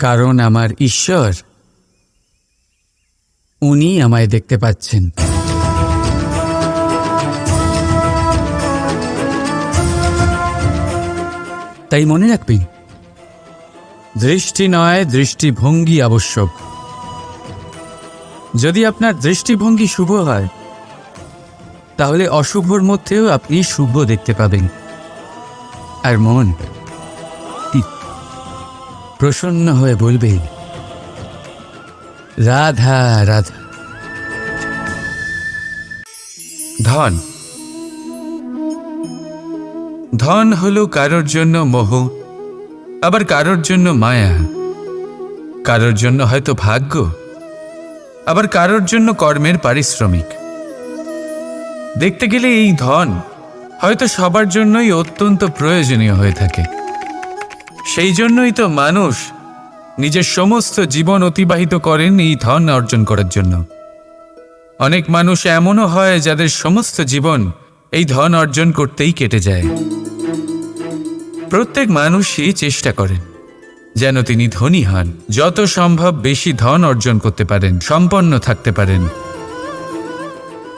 কারণ আমার ঈশ্বর উনি আমায় দেখতে পাচ্ছেন। তাই মনে রাখবেন দৃষ্টি নয় দৃষ্টিভঙ্গি আবশ্যক। যদি আপনার দৃষ্টিভঙ্গি শুভ হয়, তাহলে অশুভর মধ্যেও আপনি শুভ দেখতে পাবেন। আর মন প্রসন্ন হয়ে বলবে, রাধা রাধা। ধন। ধন হলো কারোর জন্য মোহ, আবার কারোর জন্য মায়া। কারোর জন্য হয়তো ভাগ্য, আবার কারোর জন্য কর্মের পারিশ্রমিক। দেখতে গেলে এই ধন হয়তো সবার জন্যই অত্যন্ত প্রয়োজনীয় হয়ে থাকে। সেই জন্যই তো মানুষ নিজের সমস্ত জীবন অতিবাহিত করেন এই ধন অর্জন করার জন্য। অনেক মানুষ এমনও হয় যাদের সমস্ত জীবন এই ধন অর্জন করতেই কেটে যায়। প্রত্যেক মানুষই চেষ্টা করেন যেন তিনি ধনী হন। যত সম্ভব বেশি ধন অর্জন করতে পারেন, সম্পন্ন থাকতে পারেন।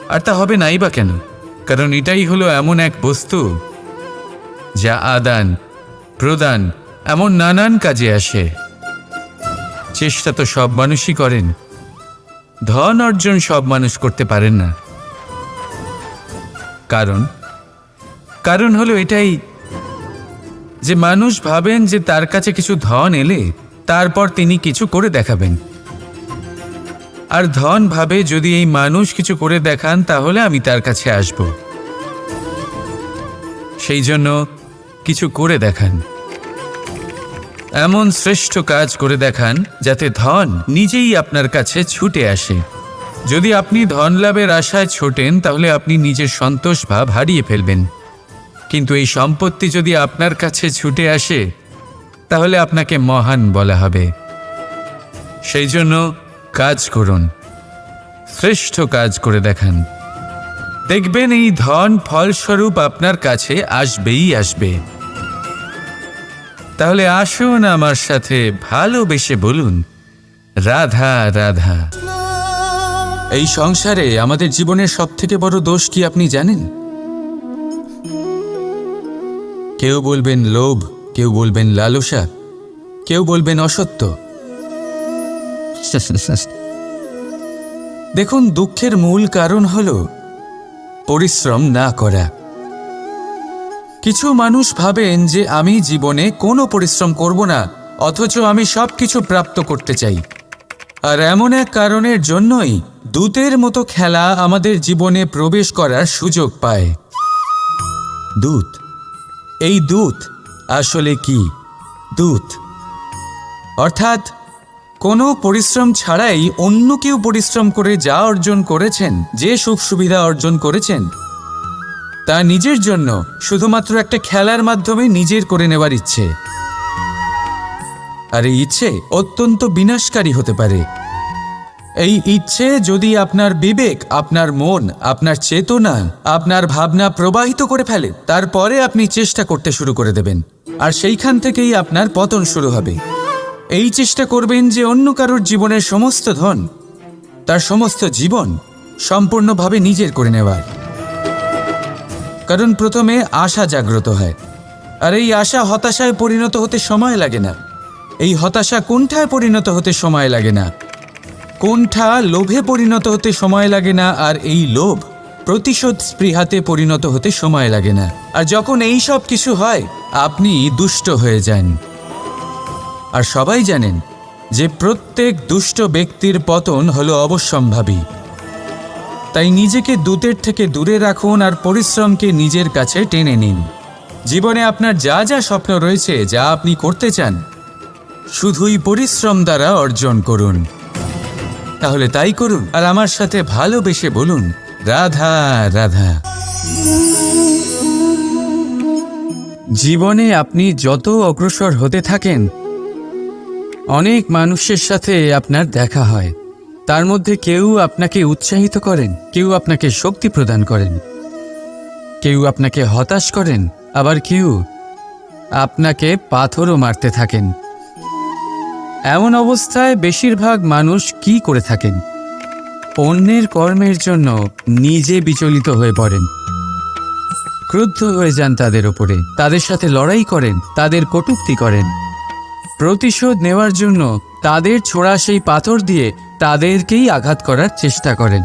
আর তা হবে নাই বা কেন? কারণ এটাই হলো এমন এক বস্তু যা আদান, প্রদান এমন নানান কাজে আসে। চেষ্টা তো সব মানুষই করেন। ধন অর্জন সব মানুষ করতে পারেন না। কারণ? কারণ হলো এটাই যে মানুষ ভাবেন যে তার কাছে কিছু ধন এলে তারপর তিনি কিছু করে দেখাবেন। আর ধন ভাবে যদি এই মানুষ কিছু করে দেখান, তাহলে আমি তার কাছে আসব। সেই জন্য কিছু করে দেখান। এমন শ্রেষ্ঠ কাজ করে দেখান যাতে ধন নিজেই আপনার কাছে ছুটে আসে। যদি আপনি ধন লাভের আশায় ছোটেন, তাহলে আপনি নিজের সন্তোষ ভাব হারিয়ে ফেলবেন। কিন্তু এই সম্পত্তি যদি আপনার কাছে ছুটে আসে, তাহলে আপনাকে মহান বলা হবে। সেই জন্য কাজ করুন। শ্রেষ্ঠ কাজ করে দেখান। দেখবেন এই ধন ফলস্বরূপ আপনার কাছে আসবেই আসবে। তাহলে আসুন আমার সাথে ভালোবেসে বলুন। রাধা রাধা। এই সংসারে আমাদের জীবনের সব থেকে বড় দোষ কি আপনি জানেন? কেউ বলবেন লোভ, কেউ বলবেন লালসা, কেউ বলবেন অসত্য। দেখুন, দুঃখের মূল কারণ হল পরিশ্রম না করা। কিছু মানুষ ভাবেন যে আমি জীবনে কোনো পরিশ্রম করব না, অথচ আমি সব কিছু প্রাপ্ত করতে চাই। আর এমন এক কারণের জন্যই দূতের মতো খেলা আমাদের জীবনে প্রবেশ করার সুযোগ পায়। দূত, এই দূত আসলে কি? দূত, অর্থাৎ কোনো পরিশ্রম ছাড়াই অন্য কেউ পরিশ্রম করে যা অর্জন করেছেন, যে সুখ সুবিধা অর্জন করেছেন তা নিজের জন্য, শুধুমাত্র একটা খেলার মাধ্যমে নিজের করে নেওয়ার ইচ্ছে। আর এই ইচ্ছে অত্যন্ত বিনাশকারী হতে পারে। এই ইচ্ছে যদি আপনার বিবেক, আপনার মন, আপনার চেতনা, আপনার ভাবনা প্রবাহিত করে ফেলে, তারপরে আপনি চেষ্টা করতে শুরু করে দেবেন। আর সেইখান থেকেই আপনার পতন শুরু হবে। এই চেষ্টা করবেন যে অন্য কারোর জীবনের সমস্ত ধন, তার সমস্ত জীবন সম্পূর্ণভাবে নিজের করে নেওয়ার। কারণ প্রথমে আশা জাগ্রত হয়। আর এই আশা হতাশায় পরিণত হতে সময় লাগে না। এই হতাশা কোনঠায় পরিণত হতে সময় লাগে না। কোনঠা লোভে পরিণত হতে সময় লাগে না, আর এই লোভ প্রতিশোধ স্পৃহাতে পরিণত হতে সময় লাগে না। আর যখন এই সব কিছু হয়, আপনি দুষ্ট হয়ে যান। আর সবাই জানেন যে প্রত্যেক দুষ্ট ব্যক্তির পতন হলো অবশ্যম্ভাবী। তাই নিজেকে দূতের থেকে দূরে রাখুন আর পরিশ্রমকে নিজের কাছে টেনে নিন। জীবনে আপনার যা যা স্বপ্ন রয়েছে, যা আপনি করতে চান, শুধুই পরিশ্রম দ্বারা অর্জন করুন। তাহলে তাই করুন আর আমার সাথে ভালোবেসে বলুন, রাধা রাধা। জীবনে আপনি যত অগ্রসর হতে থাকেন, অনেক মানুষের সাথে আপনার দেখা হয়। তার মধ্যে কেউ আপনাকে উৎসাহিত করেন, কেউ আপনাকে শক্তি প্রদান করেন, কেউ আপনাকে হতাশ করেন, আবার কেউ আপনাকে পাথরও মারতে থাকেন। এমন অবস্থায় বেশিরভাগ মানুষ কি করে থাকেন? অন্যের কর্মের জন্য নিজে বিচলিত হয়ে পড়েন, ক্রুদ্ধ হয়ে যান তাদের ওপরে তাদের সাথে লড়াই করেন, তাদের কটূক্তি করেন। প্রতিশোধ নেওয়ার জন্য তাদের ছোড়া সেই পাথর দিয়ে তাদেরকেই আঘাত করার চেষ্টা করেন।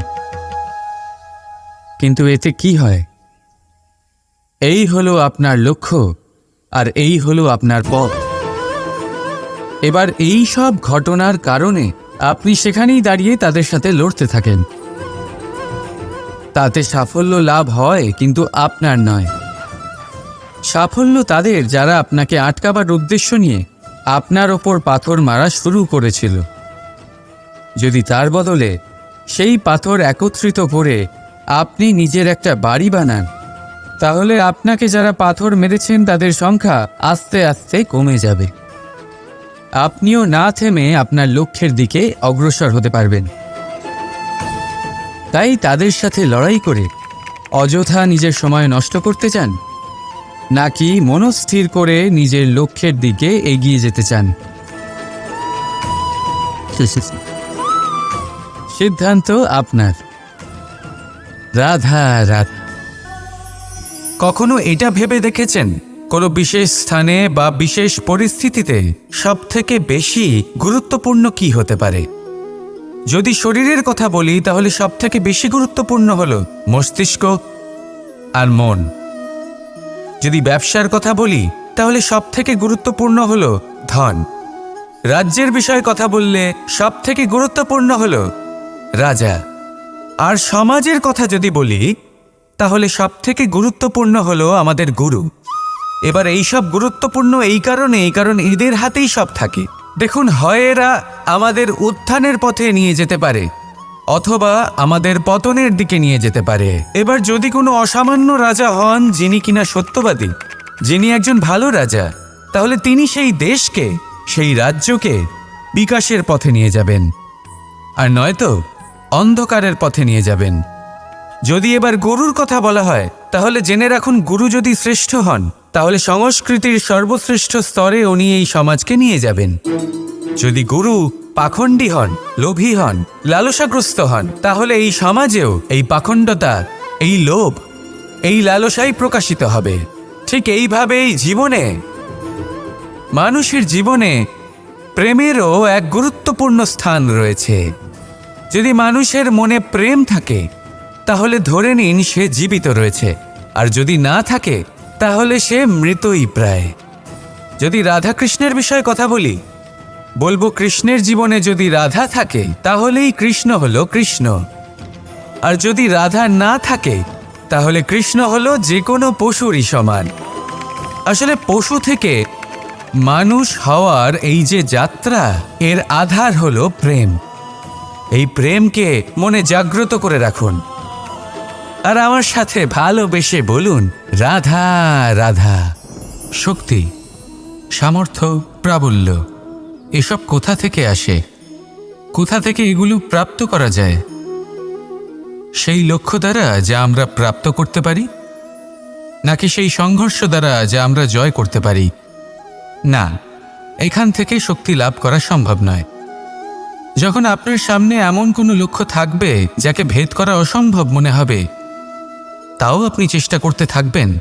কিন্তু এতে কি হয়? এই হলো আপনার লক্ষ্য, আর এই হলো আপনার পথ। এবার এই সব ঘটনার কারণে আপনি সেখানেই দাঁড়িয়ে তাদের সাথে লড়তে থাকেন। তাতে সাফল্য লাভ হয়, কিন্তু আপনার নয়। সাফল্য তাদের যারা আপনাকে আটকাবার উদ্দেশ্য নিয়ে আপনার ওপর পাথর মারা শুরু করেছিল। যদি তার বদলে সেই পাথর একত্রিত করে আপনি নিজের একটা বাড়ি বানান, তাহলে আপনাকে যারা পাথর মেরেছেন তাদের সংখ্যা আস্তে আস্তে কমে যাবে। আপনিও না থেমে আপনার লক্ষ্যের দিকে অগ্রসর হতে পারবেন। তাই তাদের সাথে লড়াই করে অযথা নিজের সময় নষ্ট করতে চান? নাকি মনস্থির করে নিজের লক্ষ্যের দিকে এগিয়ে যেতে চান? সিদ্ধান্ত আপনার। রাধা রাধা। কখনো এটা ভেবে দেখেছেন? কোনো বিশেষ স্থানে বা বিশেষ পরিস্থিতিতে সব থেকে বেশি গুরুত্বপূর্ণ কি হতে পারে? যদি শরীরের কথা বলি, তাহলে সব থেকে বেশি গুরুত্বপূর্ণ হল মস্তিষ্ক আর মন। যদি ব্যবসার কথা বলি, তাহলে সব থেকে গুরুত্বপূর্ণ হল ধন। রাজ্যের বিষয়ে কথা বললে সব থেকে গুরুত্বপূর্ণ হল রাজা। আর সমাজের কথা যদি বলি, তাহলে সব থেকে গুরুত্বপূর্ণ হলো আমাদের গুরু। এবার এই সব গুরুত্বপূর্ণ এই কারণে কারণ এদের হাতেই সব থাকে। দেখুন, হয় এরা আমাদের উত্থানের পথে নিয়ে যেতে পারে। অথবা আমাদের পতনের দিকে নিয়ে যেতে পারে। এবার যদি কোনো অসামান্য রাজা হন, যিনি কিনা সত্যবাদী, যিনি একজন ভালো রাজা, তাহলে তিনি সেই দেশকে, সেই রাজ্যকে বিকাশের পথে নিয়ে যাবেন। আর নয়তো অন্ধকারের পথে নিয়ে যাবেন। যদি এবার গুরুর কথা বলা হয়, তাহলে জেনে রাখুন গুরু যদি শ্রেষ্ঠ হন, তাহলে সংস্কৃতির সর্বশ্রেষ্ঠ স্তরে উনি এই সমাজকে নিয়ে যাবেন। যদি গুরু পাখণ্ডী হন, লোভী হন, লালসাগ্রস্ত হন, তাহলে এই সমাজেও এই পাখণ্ডতা, এই লোভ, এই লালসাই প্রকাশিত হবে। ঠিক এইভাবেই জীবনে, মানুষের জীবনে প্রেমেরও এক গুরুত্বপূর্ণ স্থান রয়েছে। যদি মানুষের মনে প্রেম থাকে, তাহলে ধরে নিন সে জীবিত রয়েছে। আর যদি না থাকে, তাহলে সে মৃতই প্রায়। যদি রাধাকৃষ্ণের বিষয়ে কথা বলি বলব কৃষ্ণের জীবনে যদি রাধা থাকে, তাহলেই কৃষ্ণ হলো কৃষ্ণ। আর যদি রাধা না থাকে, তাহলে কৃষ্ণ হলো যে কোনো পশুরই সমান। আসলে পশু থেকে মানুষ হওয়ার এই যে যাত্রা, এর আধার হলো প্রেম। এই প্রেমকে মনে জাগ্রত করে রাখুন। আর আমার সাথে ভালোবেসে বলুন, রাধা রাধা। শক্তি, সামর্থ্য, প্রাবল্য। এসব কোথা থেকে আসে? কোথা থেকে এগুলো প্রাপ্ত করা যায়? সেই লক্ষ্য দ্বারা যা আমরা প্রাপ্ত করতে পারি? নাকি সেই সংঘর্ষ দ্বারা যা আমরা জয় করতে পারি? না, এখান থেকে শক্তি লাভ করা সম্ভব নয়। যখন আপনার সামনে এমন কোনো লক্ষ্য থাকবে যাকে ভেদ করা অসম্ভব মনে হবে, তাও আপনি চেষ্টা করতে থাকবেন।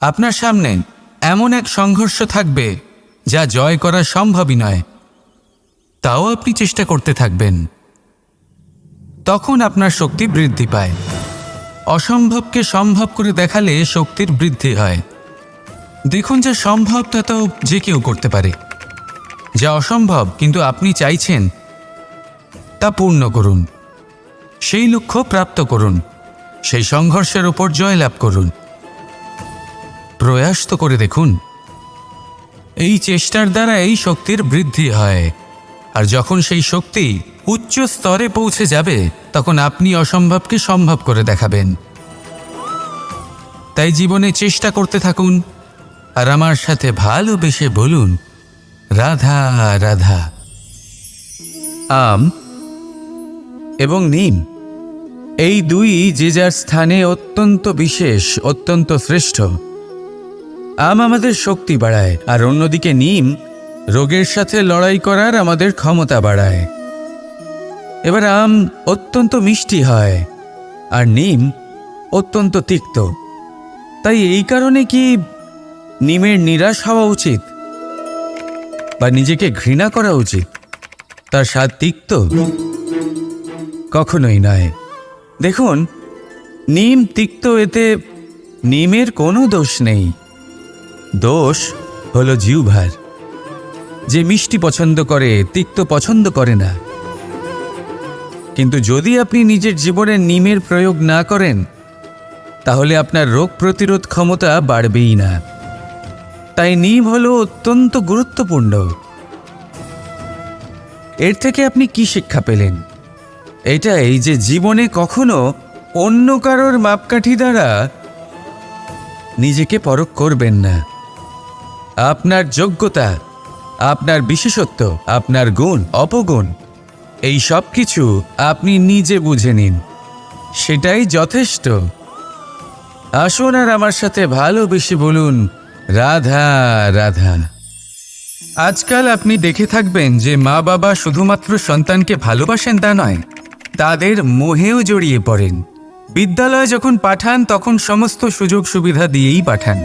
আপনার সামনে এমন এক সংঘর্ষ থাকবে যা জয় করা সম্ভবই নয়, তাও আপনি চেষ্টা করতে থাকবেন। তখন আপনার শক্তি বৃদ্ধি পায়। অসম্ভবকে সম্ভব করে দেখালে শক্তির বৃদ্ধি হয়। দেখুন যা সম্ভব তা তো যে কেউ করতে পারে। যা অসম্ভব, কিন্তু আপনি চাইছেন, তা পূর্ণ করুন। সেই লক্ষ্য প্রাপ্ত করুন। সেই সংঘর্ষের ওপর জয়লাভ করুন। প্রয়াস তো করে দেখুন। এই চেষ্টার দ্বারা এই শক্তির বৃদ্ধি হয়। আর যখন সেই শক্তি উচ্চ স্তরে পৌঁছে যাবে, তখন আপনি অসম্ভবকে সম্ভব করে দেখাবেন। তাই জীবনে চেষ্টা করতে থাকুন, আর আমার সাথে ভালোবেসে বলুন, রাধা রাধা। আম এবং নিম, এই দুই যে যার স্থানে অত্যন্ত বিশেষ, অত্যন্ত শ্রেষ্ঠ। আম আমাদের শক্তি বাড়ায়, আর অন্যদিকে নিম রোগের সাথে লড়াই করার আমাদের ক্ষমতা বাড়ায়। এবার আম অত্যন্ত মিষ্টি হয়, আর নিম অত্যন্ত তিক্ত। তাই এই কারণে কি নিমের নিরাশ হওয়া উচিত? বা নিজেকে ঘৃণা করা উচিত? তার স্বাদ তিক্ত? কখনোই নয়। দেখুন, নিম তিক্ত এতে নিমের কোনো দোষ নেই। দোষ হলো জিউভার যে মিষ্টি পছন্দ করে, তিক্ত পছন্দ করে না। কিন্তু যদি আপনি নিজের জীবনে নিমের প্রয়োগ না করেন, তাহলে আপনার রোগ প্রতিরোধ ক্ষমতা বাড়বেই না। তাই নিম হলো অত্যন্ত গুরুত্বপূর্ণ। এর থেকে আপনি কি শিক্ষা পেলেন? এটাই যে জীবনে কখনো অন্য কারোর মাপকাঠি দ্বারা নিজেকে পরখ করবেন না। আপনার যোগ্যতা, আপনার বিশেষত্ব, আপনার গুণ, অপগুণ, এই সব কিছু আপনি নিজে বুঝে নিন। সেটাই যথেষ্ট। আসুন আর আমার সাথে ভালোবেসে বলুন, রাধা রাধা। আজকাল আপনি দেখে থাকবেন যে মা বাবা শুধুমাত্র সন্তানকে ভালোবাসেন তা নয়, তাদের মোহেও জড়িয়ে পড়েন। বিদ্যালয়ে যখন পাঠান, তখন সমস্ত সুযোগ সুবিধা দিয়েই পাঠান।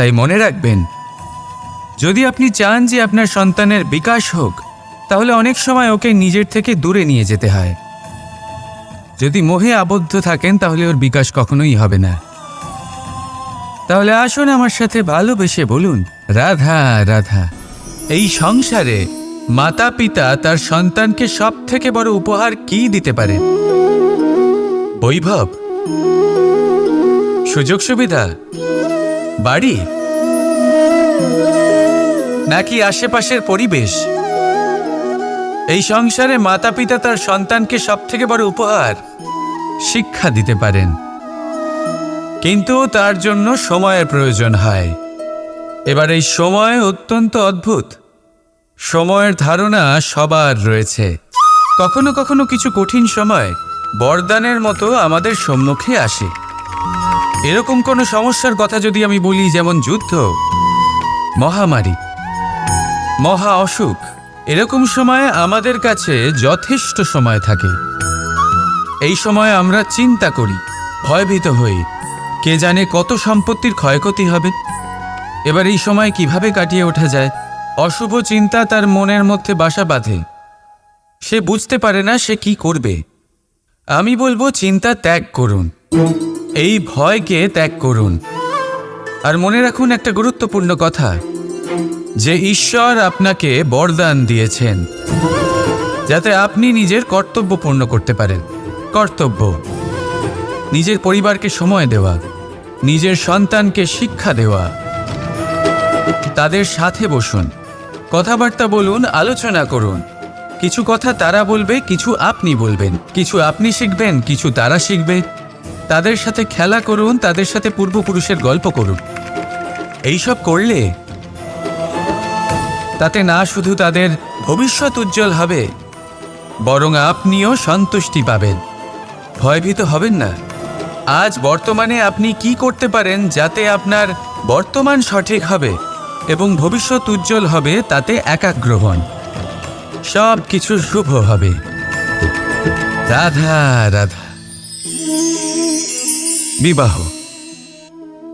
তাই মনে রাখবেন, যদি আপনি চান যে আপনার সন্তানের বিকাশ হোক, তাহলে অনেক সময় ওকে নিজের থেকে দূরে নিয়ে যেতে হয়। যদি মোহে আবদ্ধ থাকেন, তাহলে ওর বিকাশ কখনোই হবে না। তাহলে আসুন আমার সাথে ভালোবেসে বলুন, রাধা রাধা, এই সংসারে মাতা পিতা তার সন্তানকে সব থেকে বড় উপহার কি দিতে পারেন বৈভব, সুযোগ সুবিধা। বাড়ি? নাকি আশেপাশের পরিবেশ? এই সংসারে মাতা পিতা তার সন্তানকে সব থেকে বড় উপহার, শিক্ষা দিতে পারেন। কিন্তু তার জন্য সময়ের প্রয়োজন হয়। এবার এই সময় অত্যন্ত অদ্ভুত। সময়ের ধারণা সবার রয়েছে। কখনো কখনো কিছু কঠিন সময় বরদানের মতো আমাদের সম্মুখে আসে। এরকম কোনো সমস্যার কথা যদি আমি বলি যেমন যুদ্ধ, মহামারী, মহা অসুখ, এরকম সময় আমাদের কাছে যথেষ্ট সময় থাকে। এই সময় আমরা চিন্তা করি, ভয়ভীত হই, কে জানে কত সম্পত্তির ক্ষয়ক্ষতি হবে। এবার এই সময় কীভাবে কাটিয়ে ওঠা যায়? অশুভ চিন্তা তার মনের মধ্যে বাসা বাঁধে। সে বুঝতে পারে না সে কি করবে। আমি বলব, চিন্তা ত্যাগ করুন। এই ভয়কে ত্যাগ করুন। আর মনে রাখুন একটা গুরুত্বপূর্ণ কথা, যে ঈশ্বর আপনাকে বরদান দিয়েছেন, যাতে আপনি নিজের কর্তব্য পূর্ণ করতে পারেন। কর্তব্য, নিজের পরিবারকে সময় দেওয়া, নিজের সন্তানকে শিক্ষা দেওয়া। তাদের সাথে বসুন, কথাবার্তা বলুন, আলোচনা করুন। কিছু কথা তারা বলবে, কিছু আপনি বলবেন, কিছু আপনি শিখবেন, কিছু তারা শিখবে। তাদের সাথে খেলা করুন, তাদের সাথে পূর্বপুরুষের গল্প করুন। এইসব করলে তাতে না শুধু তাদের ভবিষ্যৎ উজ্জ্বল হবে, বরং আপনিও সন্তুষ্টি পাবেন। ভয়ভীত হবেন না। আজ বর্তমানে আপনি কি করতে পারেন যাতে আপনার বর্তমান সঠিক হবে এবং ভবিষ্যৎ উজ্জ্বল হবে, তাতে একাগ্র হন। সব কিছু শুভ হবে। রাধা রাধা। বিবাহ।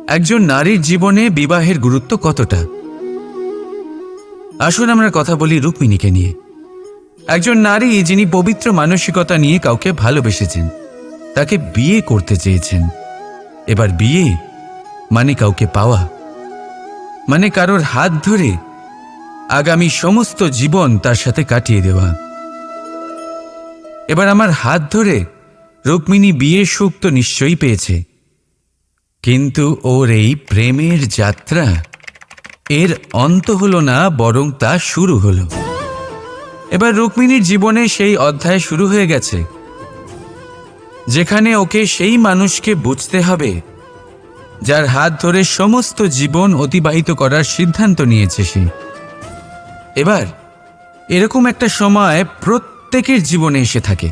একজন নারীর জীবনে বিবাহের গুরুত্ব কতটা? আসুন আমরা কথা বলি রুক্মিণীকে নিয়ে। একজন নারী যিনি পবিত্র মানসিকতা নিয়ে কাউকে ভালোবেসেছেন, তাকে বিয়ে করতে চেয়েছেন। এবার বিয়ে মানে কাউকে পাওয়া মানে কারোর হাত ধরে আগামী সমস্ত জীবন তার সাথে কাটিয়ে দেওয়া। এবার আমার হাত ধরে রুক্মিণী বিয়ের সুখ তো নিশ্চয়ই পেয়েছে। কিন্তু ওর এই প্রেমের যাত্রা, এর অন্ত হলো না, বরং তা শুরু হলো। এবার রুক্মিণীর জীবনে সেই অধ্যায় শুরু হয়ে গেছে, যেখানে ওকে সেই মানুষকে বুঝতে হবে, যার হাত ধরে সমস্ত জীবন অতিবাহিত করার সিদ্ধান্ত নিয়েছে সে। এবার এরকম একটা সময় প্রত্যেকের জীবনে এসে থাকে।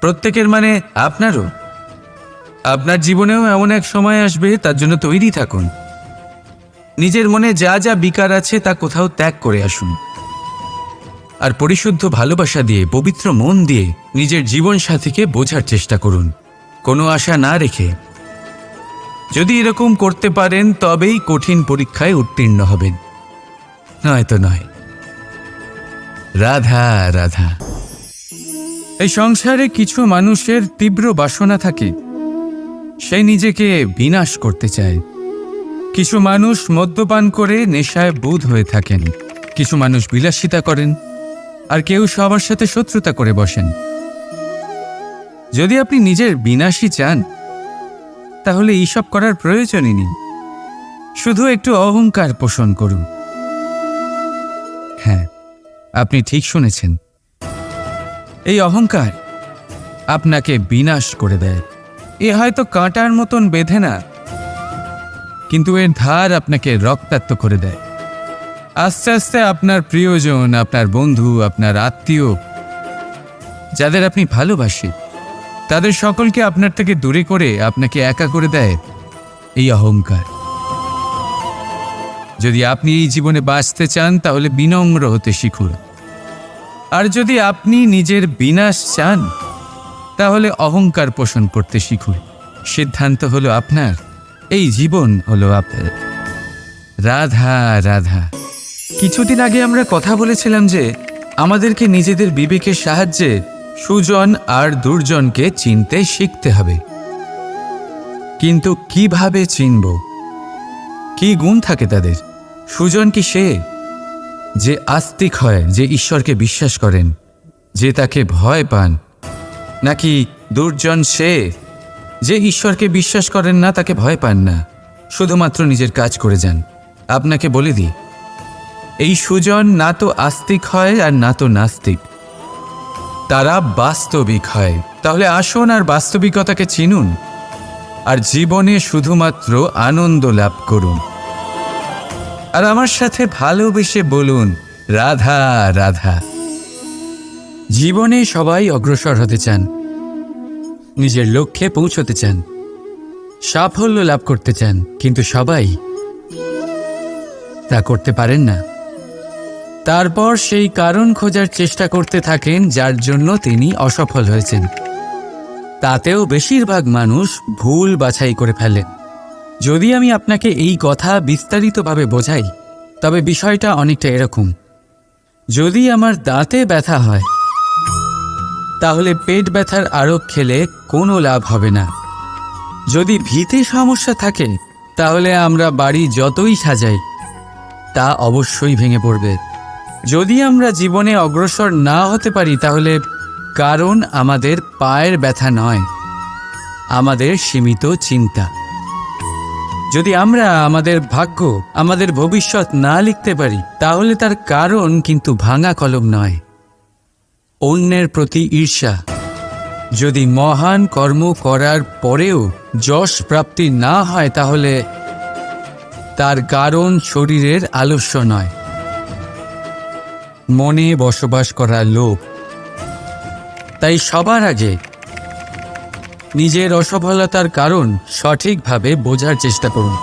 প্রত্যেকের মানে আপনারও। আপনার জীবনেও এমন এক সময় আসবে, তার জন্য তৈরি থাকুন। নিজের মনে যা যা বিকার আছে, তা কোথাও ত্যাগ করে আসুন। আর পরিশুদ্ধ ভালোবাসা দিয়ে, পবিত্র মন দিয়ে নিজের জীবন সাথীকে বোঝার চেষ্টা করুন। কোনো আশা না রেখে। যদি এরকম করতে পারেন, তবেই কঠিন পরীক্ষায় উত্তীর্ণ হবেন। নয়তো নয়। রাধা রাধা। এই সংসারে কিছু মানুষের তীব্র বাসনা থাকে। সে নিজেকে বিনাশ করতে চায়। কিছু মানুষ মদ্যপান করে নেশায় বুধ হয়ে থাকেন। কিছু মানুষ বিলাসিতা করেন। আর কেউ সবার সাথে শত্রুতা করে বসেন। যদি আপনি নিজের বিনাশই চান, তাহলে এইসব করার প্রয়োজনই নেই। শুধু একটু অহংকার পোষণ করুন। হ্যাঁ আপনি ঠিক শুনেছেন। এই অহংকার আপনাকে বিনাশ করে দেয়। এ হয়তো কাঁটার মতন বেঁধে না। কিন্তু এর ধার আপনাকে রক্তাক্ত করে দেয়। আস্তে আস্তে আপনার প্রিয়জন, আপনার বন্ধু, আপনার আত্মীয়, যাদের আপনি ভালোবাসেন তাদের সকলকে আপনার থেকে দূরে করে আপনাকে একা করে দেয় এই অহংকার। যদি আপনি এই জীবনে বাঁচতে চান, তাহলে বিনম্র হতে শিখুন। আর যদি আপনি নিজের বিনাশ চান তাহলে অহংকার পোষণ করতে শিখুন। সিদ্ধান্ত হলো আপনার। এই জীবন হলো আপনার। রাধা রাধা। কিছুদিন আগে আমরা কথা বলেছিলাম যে আমাদেরকে নিজেদের বিবেকের সাহায্যে সুজন আর দুর্জনকে চিনতে শিখতে হবে। কিন্তু কীভাবে চিনব? কি গুণ থাকে তাদের? সুজন কি সে? যে আস্তিক হয়, যে ঈশ্বরকে বিশ্বাস করেন, যে তাকে ভয় পান নাকি দুর্জন সে? যে ঈশ্বরকে বিশ্বাস করেন না, তাকে ভয় পান না। শুধুমাত্র নিজের কাজ করে যান। আপনাকে বলে দিই, এই সুজন না তো আস্তিক হয় আর না তো নাস্তিক। তারা বাস্তবিক হয়। তাহলে আসুন আর বাস্তবিকতাকে চিনুন, আর জীবনে শুধুমাত্র আনন্দ লাভ করুন। আর আমার সাথে ভালোবেসে বলুন, রাধা রাধা। জীবনে সবাই অগ্রসর হতে চান। নিজের লক্ষ্যে পৌঁছতে চান। সাফল্য লাভ করতে চান, কিন্তু সবাই তা করতে পারেন না। তারপর সেই কারণ খোঁজার চেষ্টা করতে থাকেন যার জন্য তিনি অসফল হয়েছেন। তাতেও বেশিরভাগ মানুষ ভুল বাছাই করে ফেলেন। যদি আমি আপনাকে এই কথা বিস্তারিতভাবে বোঝাই, তবে বিষয়টা অনেকটা এরকম। যদি আমার দাঁতে ব্যথা হয় তাহলে পেট ব্যথার আরোগ খেলে কোনো লাভ হবে না। যদি ভিতে সমস্যা থাকে, তাহলে আমরা বাড়ি যতই সাজাই, তা অবশ্যই ভেঙে পড়বে। যদি আমরা জীবনে অগ্রসর না হতে পারি, তাহলে কারণ আমাদের পায়ের ব্যথা নয়, আমাদের সীমিত চিন্তা। যদি আমরা আমাদের ভাগ্য, আমাদের ভবিষ্যৎ না লিখতে পারি, তাহলে তার কারণ কিন্তু ভাঙা কলম নয়। অন্যের প্রতি ঈর্ষা। যদি মহান কর্ম করার পরেও যশ প্রাপ্তি না হয়, তাহলে তার কারণ শরীরের আলস্য নয়। মনে বসবাস করা লোক। তাই সবার আগে নিজের অসফলতার কারণ সঠিকভাবে বোঝার চেষ্টা করুন।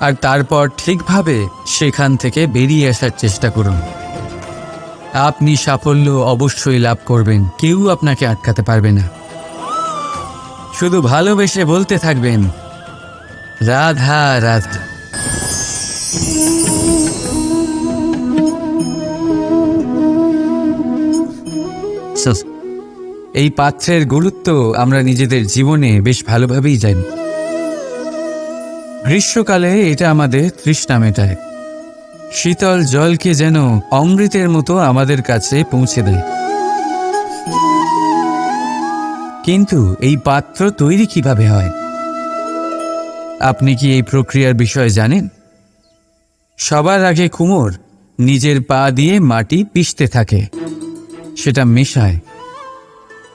আর তারপর ঠিকভাবে সেখান থেকে বেরিয়ে আসার চেষ্টা করুন। আপনি সাফল্য অবশ্যই লাভ করবেন। কেউ আপনাকে আটকাতে পারবে না। শুধু ভালোবেসে বলতে থাকবেন, রাধা রাধা। এই পাত্রের গুরুত্ব আমরা নিজেদের জীবনে বেশ ভালোভাবেই জানি। গ্রীষ্মকালে এটা আমাদের তৃষ্ণা মেটায়। শীতল জলকে যেন অমৃতের মতো আমাদের কাছে পৌঁছে দেয়। কিন্তু এই পাত্র তৈরি কীভাবে হয়? আপনি কি এই প্রক্রিয়ার বিষয়ে জানেন? সবার আগে কুমোর নিজের পা দিয়ে মাটি পিষতে থাকে। সেটা মেশায়।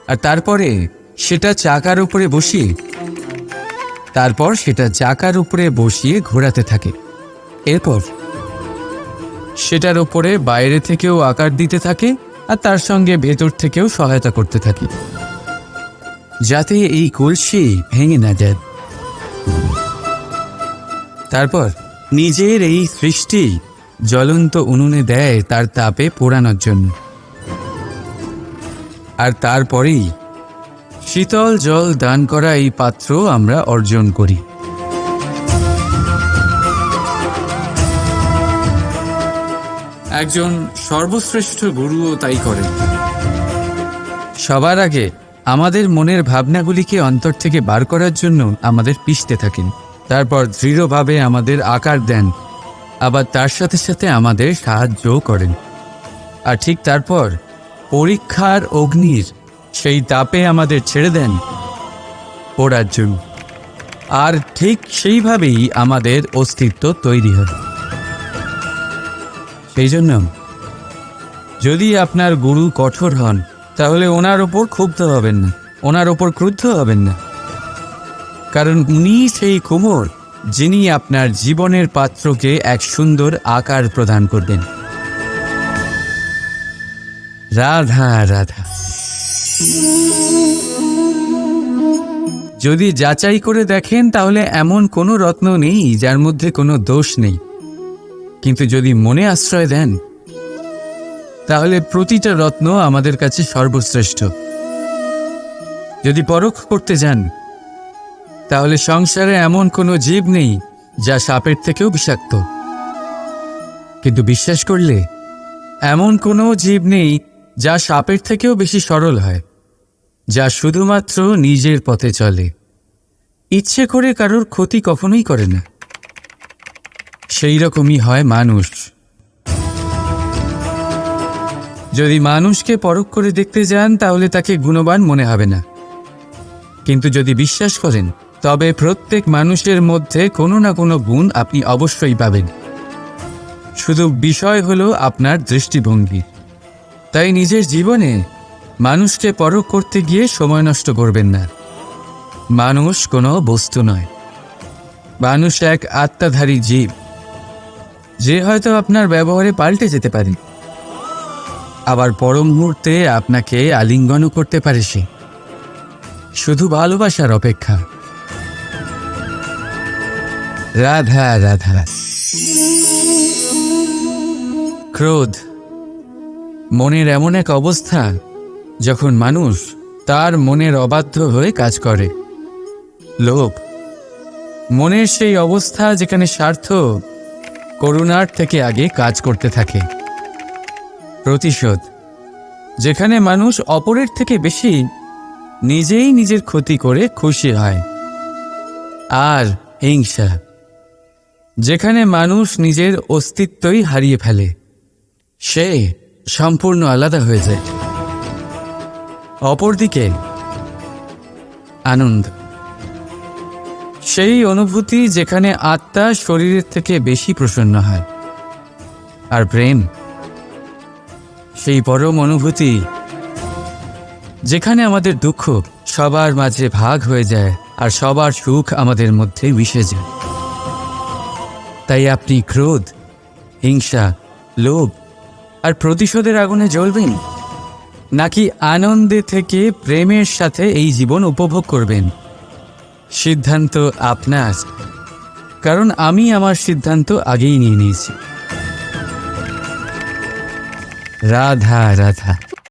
আর তারপরে সেটা চাকার উপরে বসিয়ে, তারপর সেটা চাকার উপরে বসিয়ে ঘোরাতে থাকে। এরপর সেটার ওপরে বাইরে থেকেও আকার দিতে থাকে আর তার সঙ্গে ভেতর থেকেও সহায়তা করতে থাকে। যাতে এই কলসি ভেঙে না যায়। তারপর নিজের এই সৃষ্টি জ্বলন্ত উনুনে দেয় তার তাপে পোড়ানোর জন্য। আর তারপরেই শীতল জল দান করা এই পাত্র আমরা অর্জন করি। একজন সর্বশ্রেষ্ঠ গুরুও তাই করেন। সবার আগে আমাদের মনের ভাবনাগুলিকে অন্তর থেকে বার করার জন্য আমাদের পিষতে থাকেন। তারপর দৃঢ়ভাবে আমাদের আকার দেন। আবার তার সাথে সাথে আমাদের সাহায্যও করেন। আর ঠিক তারপর পরীক্ষার অগ্নির সেই তাপে আমাদের ছেড়ে দেন পড়ার জন্য আর ঠিক সেইভাবেই আমাদের অস্তিত্ব তৈরি হয়। সেই জন্য। যদি আপনার গুরু কঠোর হন, তাহলে ওনার ওপর ক্ষুব্ধ হবেন না। ওনার ওপর ক্রুদ্ধ হবেন না। কারণ উনি সেই কুমোর, যিনি আপনার জীবনের পাত্রকে এক সুন্দর আকার প্রদান করবেন। রাধা রাধা। যদি যাচাই করে দেখেন, তাহলে এমন কোনো রত্ন নেই, যার মধ্যে কোনো দোষ নেই। কিন্তু যদি মনে আশ্রয় দেন, তাহলে প্রতিটা রত্ন আমাদের কাছে সর্বশ্রেষ্ঠ। যদি পরখ করতে যান, তাহলে সংসারে এমন কোনো জীব নেই যা সাপের থেকেও বিষাক্ত। কিন্তু বিশ্বাস করলে, এমন কোনো জীব নেই যা সাপের থেকেও বেশি সরল হয়, যা শুধুমাত্র নিজের পথে চলে। ইচ্ছে করে কারোর ক্ষতি কখনোই করে না। সেই রকমই হয় মানুষ। যদি মানুষকে পরখ করে দেখতে যান, তাহলে তাকে গুণবান মনে হবে না। কিন্তু যদি বিশ্বাস করেন, তবে প্রত্যেক মানুষের মধ্যে কোনো না কোনো গুণ আপনি অবশ্যই পাবেন। শুধু বিষয় হলো আপনার দৃষ্টিভঙ্গি। তাই নিজের জীবনে মানুষকে পরখ করতে গিয়ে সময় নষ্ট করবেন না। মানুষ কোনো বস্তু নয়। মানুষ এক আত্মাধারী জীব। যে হয়তো আপনার ব্যবহারে পাল্টে যেতে পারে। আবার পর মুহূর্তে আপনাকে আলিঙ্গনও করতে পারে সে। শুধু ভালোবাসার অপেক্ষা। রাধা রাধা। ক্রোধ। মনের এমন এক অবস্থা, যখন মানুষ তার মনের অবাধ্য হয়ে কাজ করে। লোভ। মনের সেই অবস্থা যেখানে স্বার্থ করুণার থেকে আগে কাজ করতে থাকে। প্রতিশোধ। যেখানে মানুষ অপরের থেকে বেশি নিজেই নিজের ক্ষতি করে খুশি হয়। আর হিংসা। যেখানে মানুষ নিজের অস্তিত্বই হারিয়ে ফেলে। সে সম্পূর্ণ আলাদা হয়ে যায়। অপরদিকে আনন্দ। সেই অনুভূতি যেখানে আত্মা শরীরের থেকে বেশি প্রসন্ন হয়। আর প্রেম সেই পরম অনুভূতি যেখানে আমাদের দুঃখ সবার মাঝে ভাগ হয়ে যায় আর সবার সুখ আমাদের মধ্যে মিশে যায়। তাই আপনি ক্রোধ, হিংসা, লোভ আর প্রতিশোধের আগুনে জ্বলবেন, নাকি আনন্দে থেকে প্রেমের সাথে এই জীবন উপভোগ করবেন? সিদ্ধান্ত আপনার। কারণ আমি আমার সিদ্ধান্ত আগেই নিয়ে নিয়েছি। রাধা রাধা।